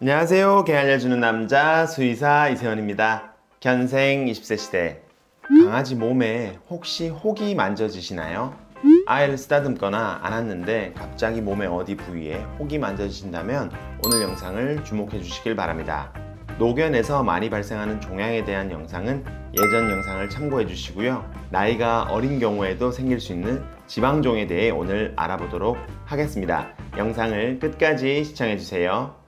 안녕하세요. 개 알려주는 남자 수의사 이세원입니다. 견생 20세 시대. 강아지 몸에 혹시 혹이 만져지시나요? 아이를 쓰다듬거나 안았는데 갑자기 몸의 어디 부위에 혹이 만져지신다면 오늘 영상을 주목해 주시길 바랍니다. 노견에서 많이 발생하는 종양에 대한 영상은 예전 영상을 참고해 주시고요. 나이가 어린 경우에도 생길 수 있는 지방종에 대해 오늘 알아보도록 하겠습니다. 영상을 끝까지 시청해 주세요.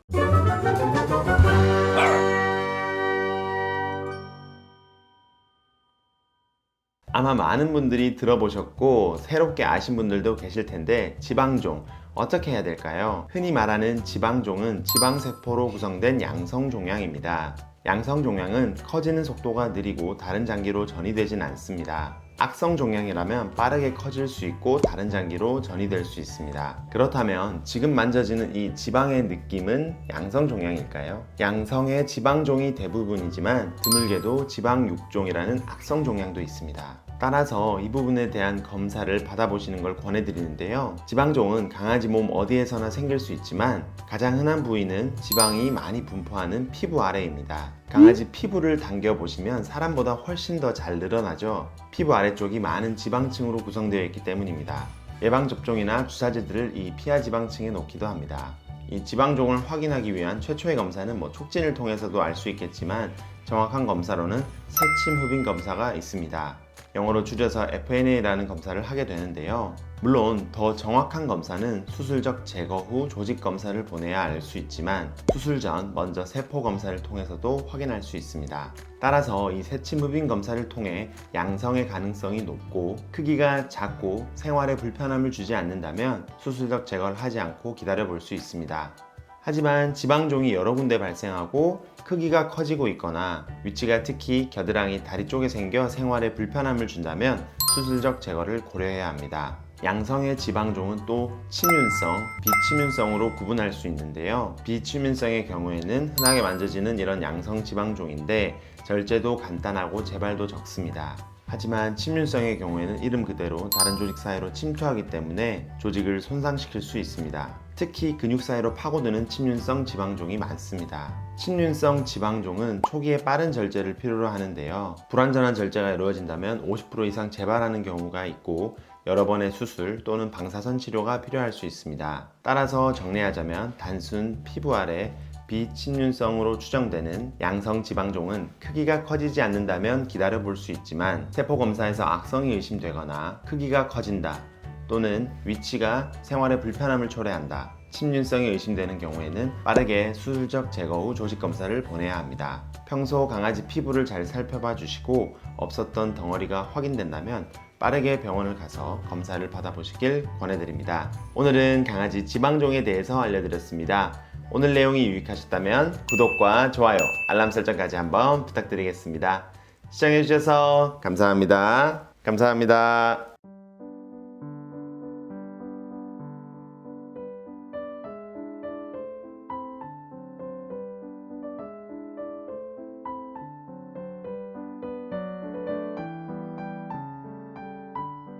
아마 많은 분들이 들어보셨고 새롭게 아신 분들도 계실 텐데 지방종 어떻게 해야 될까요? 흔히 말하는 지방종은 지방세포로 구성된 양성종양입니다. 양성종양은 커지는 속도가 느리고 다른 장기로 전이되진 않습니다. 악성 종양이라면 빠르게 커질 수 있고 다른 장기로 전이될 수 있습니다. 그렇다면 지금 만져지는 이 지방의 느낌은 양성 종양일까요? 양성의 지방종이 대부분이지만 드물게도 지방 육종이라는 악성 종양도 있습니다. 따라서 이 부분에 대한 검사를 받아보시는 걸 권해드리는데요. 지방종은 강아지 몸 어디에서나 생길 수 있지만 가장 흔한 부위는 지방이 많이 분포하는 피부 아래입니다. 강아지 피부를 당겨보시면 사람보다 훨씬 더 잘 늘어나죠. 피부 아래쪽이 많은 지방층으로 구성되어 있기 때문입니다. 예방접종이나 주사제들을 이 피하 지방층에 놓기도 합니다. 이 지방종을 확인하기 위한 최초의 검사는 뭐 촉진을 통해서도 알 수 있겠지만 정확한 검사로는 새침 흡인 검사가 있습니다. 영어로 줄여서 FNA라는 검사를 하게 되는데요. 물론 더 정확한 검사는 수술적 제거 후 조직 검사를 보내야 알 수 있지만 수술 전 먼저 세포 검사를 통해서도 확인할 수 있습니다. 따라서 이 새침 흡인 검사를 통해 양성의 가능성이 높고 크기가 작고 생활에 불편함을 주지 않는다면 수술적 제거를 하지 않고 기다려 볼 수 있습니다. 하지만 지방종이 여러 군데 발생하고 크기가 커지고 있거나 위치가 특히 겨드랑이 다리 쪽에 생겨 생활에 불편함을 준다면 수술적 제거를 고려해야 합니다. 양성의 지방종은 또 침윤성, 비침윤성으로 구분할 수 있는데요. 비침윤성의 경우에는 흔하게 만져지는 이런 양성 지방종인데 절제도 간단하고 재발도 적습니다. 하지만 침윤성의 경우에는 이름 그대로 다른 조직 사이로 침투하기 때문에 조직을 손상시킬 수 있습니다. 특히 근육 사이로 파고드는 침윤성 지방종이 많습니다. 침윤성 지방종은 초기에 빠른 절제를 필요로 하는데요. 불완전한 절제가 이루어진다면 50% 이상 재발하는 경우가 있고 여러 번의 수술 또는 방사선 치료가 필요할 수 있습니다. 따라서 정리하자면 단순 피부 아래 비침윤성으로 추정되는 양성 지방종은 크기가 커지지 않는다면 기다려 볼 수 있지만 세포 검사에서 악성이 의심되거나 크기가 커진다 또는 위치가 생활에 불편함을 초래한다. 침윤성이 의심되는 경우에는 빠르게 수술적 제거 후 조직 검사를 보내야 합니다. 평소 강아지 피부를 잘 살펴봐 주시고 없었던 덩어리가 확인된다면 빠르게 병원을 가서 검사를 받아보시길 권해드립니다. 오늘은 강아지 지방종에 대해서 알려드렸습니다. 오늘 내용이 유익하셨다면 구독과 좋아요, 알람 설정까지 한번 부탁드리겠습니다. 시청해주셔서 감사합니다. 감사합니다.